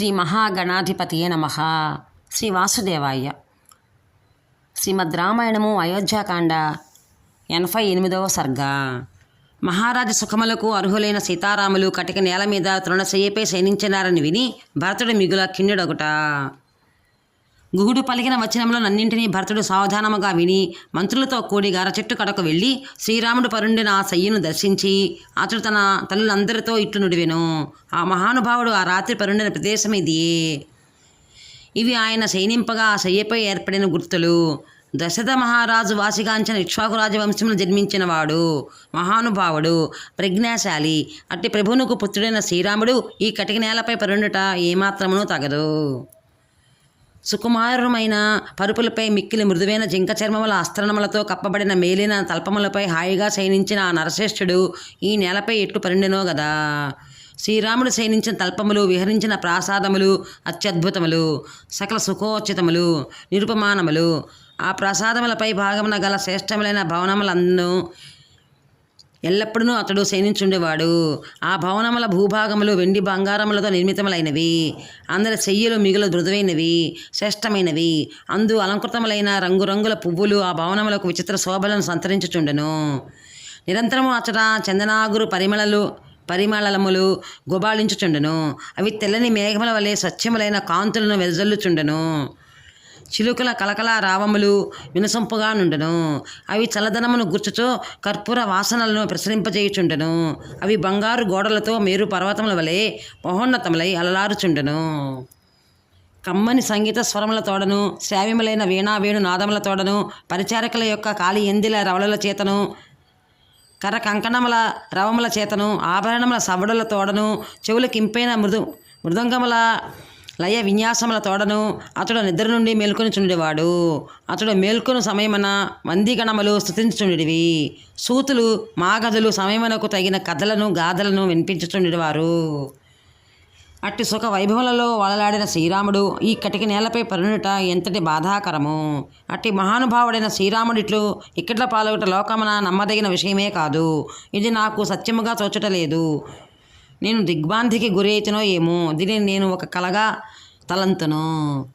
శ్రీ మహాగణాధిపతియే నమ. శ్రీ వాసుదేవాయ. శ్రీమద్ రామాయణము అయోధ్యాకాండ ఎనభై ఎనిమిదవ సర్గ. మహారాజు సుఖములకు అర్హులైన సీతారాములు కటిక నేల మీద తృణశయ్యపై శయనించినారని విని భరతుడు మిగుల కిన్నెడొకట గుహుడు పలికిన వచనంలో నన్నింటినీ భరతుడు సావధానముగా విని మంత్రులతో కూడి గరచెట్టు కడకు వెళ్ళి శ్రీరాముడు పరుండిన ఆ సయ్యను దర్శించి అతడు తన తల్లులందరితో ఇట్లు నుడివెను. ఆ మహానుభావుడు ఆ రాత్రి పరుండిన ప్రదేశం ఇది. ఇవి ఆయన శయనింపగా ఆ శయ్యపై ఏర్పడిన గుర్తులు. దశరథ మహారాజు వాసిగాంచిన ఇక్ష్వాకు రాజవంశంలో జన్మించినవాడు మహానుభావుడు ప్రజ్ఞాశాలి. అట్టి ప్రభువునకు పుత్రుడైన శ్రీరాముడు ఈ కటిక నేలపై పరుండుట ఏమాత్రమునూ తగదు. సుకుమారమైన పరుపులపై మిక్కిలి మృదువైన జింక చర్మముల అస్త్రణములతో కప్పబడిన మేలిన తల్పములపై హాయిగా శయనించిన ఆ నరశ్రేష్ఠుడు ఈ నేలపై ఎట్లు పరిణినో గదా. శ్రీరాముడు శయనించిన తల్పములు విహరించిన ప్రాసాదములు అత్యద్భుతములు సకల సుఖోచితములు నిరుపమానములు. ఆ ప్రసాదములపై భాగమున గల శ్రేష్టములైన భవనములను ఎల్లప్పుడూ అతడు శయనించుండేవాడు. ఆ భవనముల భూభాగములు వెండి బంగారములతో నిర్మితములైనవి. అందరి చెయ్యలు మిగులు మృదువైనవి శ్రేష్టమైనవి. అందు అలంకృతములైన రంగురంగుల పువ్వులు ఆ భవనములకు విచిత్ర శోభలను సంతరించుచుండెను. నిరంతరము అచ్చట చందనాగురు పరిమళలు పరిమళములు గుబాళించుచుండెను. అవి తెల్లని మేఘముల వలె స్వచ్ఛములైన కాంతులను వెదజల్లుచుండెను చిలుకల కలకల రావములు వినసొంపుగా నుండెను. అవి చల్లదనమును గుర్చుతో కర్పూర వాసనలను ప్రసరింపజేయుచుండెను. అవి బంగారు గోడలతో మేరు పర్వతముల వలె మహోన్నతములై అలలారుచుండెను. కమ్మని సంగీత స్వరముల తోడను శ్రావ్యములైన వీణా వేణు నాదముల తోడను పరిచారకుల యొక్క కాలి ఎందిల రవళల చేతను కర కంకణముల రవముల చేతను ఆభరణముల సవడుల తోడను చెవుల కింపైన మృదు మృదంగముల లయ విన్యాసముల తోడను అతడు నిద్ర నుండి మేల్కొని చుండేవాడు. అతడు మేల్కొని సమయమన వందీగణములు స్థుతించుచుండివి సూతులు మాగదులు సమయమునకు తగిన కథలను గాథలను వినిపించుచుండేవారు. అట్టి సుఖ వైభవములలో వలలాడిన శ్రీరాముడు ఈ కటిక నేలపై పరునుట ఎంతటి బాధాకరము? అట్టి మహానుభావుడైన శ్రీరాముడిట్లు ఇక్కట్ల పాల్గొట లోకమున నమ్మదగిన విషయమే కాదు. ఇది నాకు సత్యముగా తోచటలేదు నేను దిగ్భ్రాంతికి గురి ఏమో? దీనిని నేను ఒక కలగా తలంతును.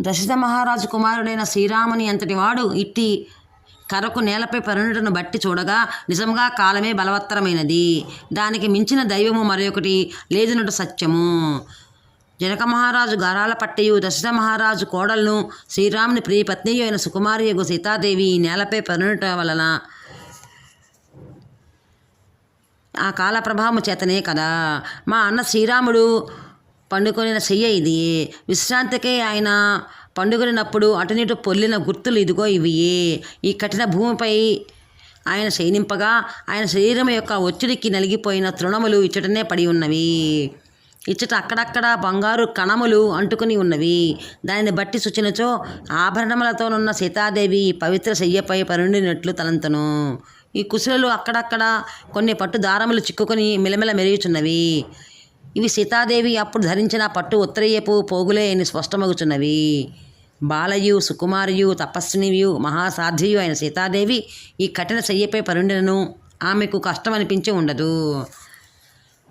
దశరథ మహారాజు కుమారుడైన శ్రీరాముని అంతటి వాడు ఇట్టి కరకు నేలపై పరిణుటను బట్టి చూడగా నిజంగా కాలమే బలవత్తరమైనది. దానికి మించిన దైవము మరొకటి లేదనుట సత్యము. జనక మహారాజు గారాల పట్టయు దశరథ మహారాజు కోడలను శ్రీరాముని ప్రియ పత్నియు అయిన సుకుమారి యొక్క సీతాదేవి ఈ నేలపై పరిణుట వలన ఆ కాల ప్రభావము చేతనే కదా. మా అన్న శ్రీరాముడు పండుకొనిన చెయ్య ఇది. విశ్రాంతికే ఆయన పండుగనినప్పుడు అటునిటు పొల్లిన గుర్తులు ఇదిగో ఇవి. ఈ కఠిన భూమిపై ఆయన శయనింపగా ఆయన శరీరం యొక్క ఒత్తిడికి నలిగిపోయిన తృణములు ఇచ్చటనే పడి ఉన్నవి. ఇచ్చట అక్కడక్కడ బంగారు కణములు అంటుకుని ఉన్నవి. దానిని బట్టి సుచినచో ఆభరణములతోనున్న సీతాదేవి పవిత్ర శయ్యపై పరుండినట్లు తలంతను. ఈ కుసులలో అక్కడక్కడ కొన్ని పట్టు దారములు చిక్కుకొని మిలమిల మెరుగుచున్నవి ఇవి సీతాదేవి అప్పుడు ధరించిన పట్టు ఉత్తరయ్యపు పోగులే అని స్పష్టమగుచున్నవి. బాలయు సుకుమారియు తపస్వినియు మహాసాధ్యయు అయిన సీతాదేవి ఈ కఠిన శయ్యపై పరుండినను ఆమెకు కష్టం అనిపించి ఉండదు.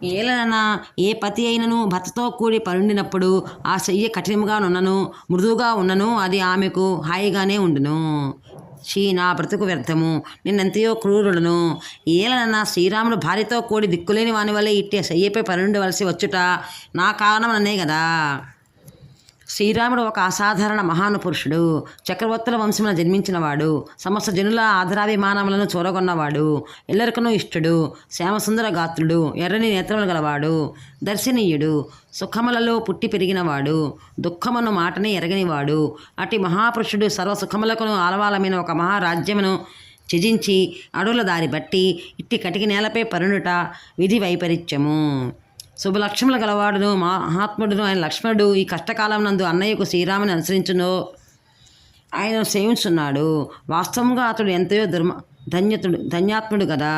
ఏలనన ఏ పతి అయినను భర్తతో కూడి పరుండినప్పుడు ఆ శయ్య కఠినముగా ఉన్నను మృదువుగా ఉన్నను అది ఆమెకు హాయిగానే ఉండును. నా బ్రతుకు వ్యర్థము. నిన్నెంతయో క్రూరులను ఏలనన్న శ్రీరాముడు భార్యతో కూడి దిక్కులేని వాని వల్లే ఇట్టే సయ్యపై పరుండవలసి వచ్చుట నా కారణం అనే కదా శ్రీరాముడు ఒక అసాధారణ మహాను పురుషుడు చక్రవర్తుల వంశమున జన్మించినవాడు. సమస్త జనుల ఆధారాభిమానములను చూరగొన్నవాడు. ఎల్లరికనూ ఇష్టడు. శ్యామసుందర గాత్రుడు. ఎర్రని నేత్రములు గలవాడు. దర్శనీయుడు. సుఖములలో పుట్టి పెరిగినవాడు. దుఃఖమును మాటని ఎరగనివాడు. అటి మహాపురుషుడు సర్వ సుఖములకును ఆలవాలమైన ఒక మహారాజ్యమును త్యజించి అడవుల దారి బట్టి ఇట్టి కటికి నేలపై పరుణుట విధి వైపరీత్యము శుభలక్ష్ములు గలవాడును మహాత్ముడును ఆయన లక్ష్మణుడు. ఈ కష్టకాలం నందు అన్నయ్యకు శ్రీరాముని అనుసరించును. ఆయన సేవించున్నాడు. వాస్తవంగా అతడు ఎంతయో దుర్మ ధన్యతుడు ధన్యాత్ముడు కదా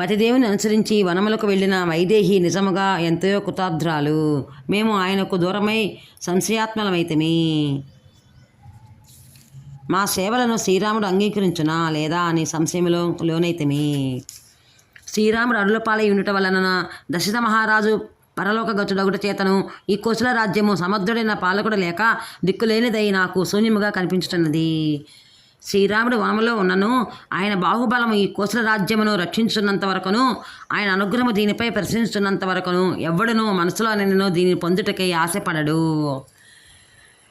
పతిదేవుని అనుసరించి వనములకు వెళ్ళిన వైదేహి నిజముగా ఎంతయో కృతార్థురాలు మేము ఆయనకు దూరమై సంశయాత్మలమైతమి. మా సేవలను శ్రీరాముడు అంగీకరించునా లేదా అని సంశయంలో లోనైతమి. శ్రీరాముడు అడులపాలై ఉండుట వలన దశరథ మహారాజు పరలోక గతుడగుట చేతను ఈ కోసల రాజ్యము సమర్థుడైన పాలకుడు లేక దిక్కులేనిదై నాకు శూన్యముగా కనిపించుతున్నది శ్రీరాముడు వనములో ఉన్నను. ఆయన బాహుబలము ఈ కోసల రాజ్యమును రక్షించున్నంత వరకును ఆయన అనుగ్రహము దీనిపై ప్రశ్నిస్తున్నంత వరకును ఎవ్వడును మనసులో నేను దీనిని పొందుటకై ఆశపడడు.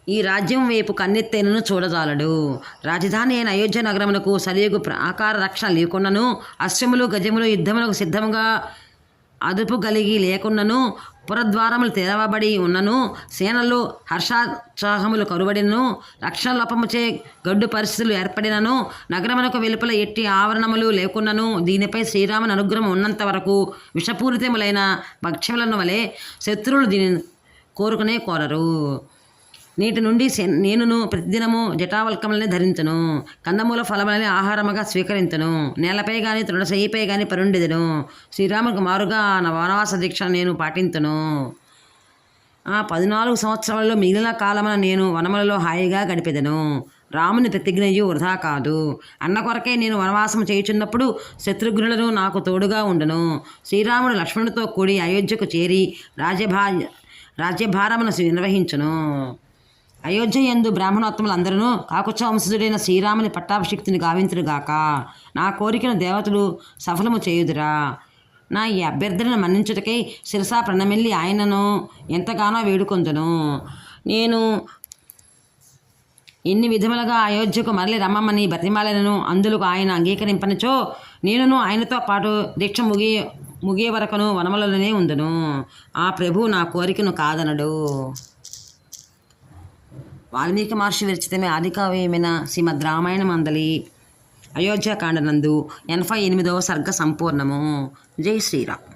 ఈ రాజ్యం వైపు కన్నెత్తేనను చూడజాలడు. రాజధాని అయిన అయోధ్య నగరమునకు సరియుగు ఆకార రక్షణ లేకుండాను అశ్వములు గజములు యుద్ధములకు సిద్ధముగా అదుపు కలిగి లేకున్నను పురద్వారములు తెరవబడి ఉన్నను సేనలు హర్షోత్సాహములు కరువడినను రక్షణ లోపముచే గడ్డు పరిస్థితులు ఏర్పడినను నగరమునకు వెలుపల ఎట్టి ఆవరణములు లేకున్నను దీనిపై శ్రీరాముని అనుగ్రహం ఉన్నంత వరకు విషపూరితములైన భక్ష్యములను వలె శత్రువులు దీనిని కోరుకునే కోరరు. నేటి నుండి నేనును ప్రతిదినము జటావల్కములని ధరించను కందమూల ఫలములని ఆహారముగా స్వీకరించను నేలపై గాని తృణశయ్యపై గాని పరుండిదను. శ్రీరామునికి మారుగా నా వనవాస దీక్ష నేను పాటించను ఆ పద్నాలుగు సంవత్సరాలలో మిగిలిన కాలమున నేను వనములలో హాయిగా గడిపెదను. రాముని ప్రతిజ్ఞయు వృధా కాదు. అన్న కొరకే నేను వనవాసం చేయుచున్నప్పుడు శత్రుఘ్నులను నాకు తోడుగా ఉండను. శ్రీరాముడు లక్ష్మణుడితో కూడి అయోధ్యకు చేరి రాజ్యభా రాజ్యభారమును నిర్వహించును. అయోధ్య ఎందు బ్రాహ్మణోత్తములందరూ కాకుచ వంశజుడైన శ్రీరాముని పట్టాభిషిక్తిని గావింతురుగాక నా కోరికను దేవతలు సఫలము చేయుదురా. నా ఈ అభ్యర్థనను మన్నించుటకై శిరసా ప్రణమిల్లి ఆయనను ఎంతగానో వేడుకొందును. నేను ఎన్ని విధములుగా అయోధ్యకు మరలి రమ్మని బతిమాలను అందులకు ఆయన అంగీకరింపనిచో నేనును ఆయనతో పాటు దీక్ష ముగి ముగియ వరకును వనములలోనే ఉందును. ఆ ప్రభు నా కోరికను కాదనడు. వాల్మీకి మహర్షి విరచితమే ఆదికావ్యమైన శ్రీమద్ రామాయణ మందలి అయోధ్యాకాండనందు ఎనభై ఎనిమిదవ సర్గ సంపూర్ణము. జై శ్రీరామ్.